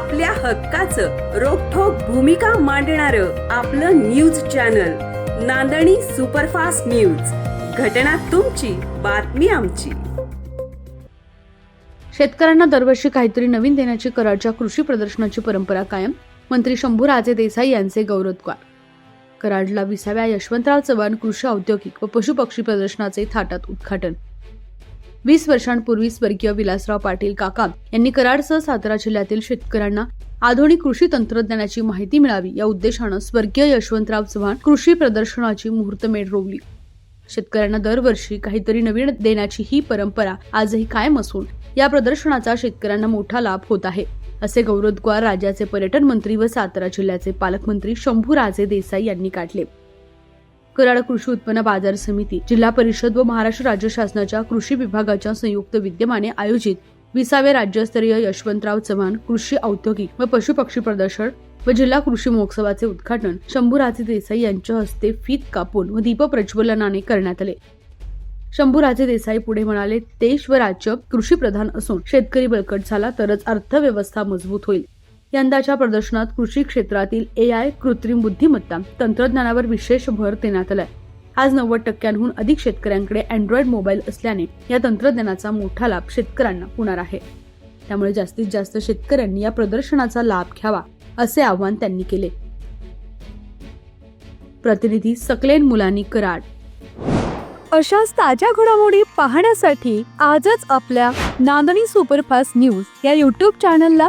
आपल्या हक्काचं रोखोक भूमिका मांडणार आपलं news channel Nandani superfast news. घटना तुमची बातमी आमची. शेतकऱ्यांना दरवर्षी काहीतरी नवीन देण्याची कराडच्या कृषी प्रदर्शनाची परंपरा कायम मंत्री शंभूराजे देसाई यांचे गौरवोद्गार. कराडला विसाव्या यशवंतराव चव्हाण कृषी औद्योगिक व पशुपक्षी प्रदर्शनाचे थाटात उद्घाटन. वीस वर्षांपूर्वी स्वर्गीय विलासराव पाटील काका यांनी कराडसह सातारा जिल्ह्यातील शेतकऱ्यांना आधुनिक कृषी तंत्रज्ञानाची माहिती मिळावी या उद्देशानं स्वर्गीय यशवंतराव चव्हाण कृषी प्रदर्शनाची मुहूर्तमेढ रोवली. शेतकऱ्यांना दरवर्षी काहीतरी नवीन देण्याची ही परंपरा आजही कायम असून या प्रदर्शनाचा शेतकऱ्यांना मोठा लाभ होत आहे असे गौरवोद्गार राज्याचे पर्यटन मंत्री व सातारा जिल्ह्याचे पालकमंत्री शंभूराजे देसाई यांनी काढले. कराड कृषी उत्पन्न बाजार समिती जिल्हा परिषद व महाराष्ट्र राज्य शासनाच्या कृषी विभागाच्या संयुक्त विद्यमाने आयोजित विसावे राज्यस्तरीय यशवंतराव चव्हाण कृषी औद्योगिक व पशुपक्षी प्रदर्शन व जिल्हा कृषी महोत्सवाचे उद्घाटन शंभूराजे देसाई यांच्या हस्ते फीत कापून व दीप प्रज्वलनाने करण्यात आले. शंभूराजे देसाई पुढे म्हणाले देश व राज्य कृषी प्रधान असून शेतकरी बळकट झाला तरच अर्थव्यवस्था मजबूत होईल. यंदाच्या प्रदर्शनात कृषी क्षेत्रातील ए आय कृत्रिम बुद्धिमत्ता तंत्रज्ञानावर विशेष भर देण्यात आलाय. आज नव्वद टक्क्यांहून अधिक शेतकऱ्यांकडे अँड्रॉइड मोबाईल असल्याने या तंत्रज्ञानाचा मोठा लाभ शेतकऱ्यांना होणार आहे. त्यामुळे जास्तीत जास्त शेतकऱ्यांनी या प्रदर्शनाचा लाभ घ्यावा असे आवाहन त्यांनी केले. प्रतिनिधी सकलेन मुलानी कराड. अशाच ताज्या घडामोडी पाहण्यासाठी आजच आपल्या नांदणी सुपरफास्ट न्यूज या यूट्यूब चॅनलला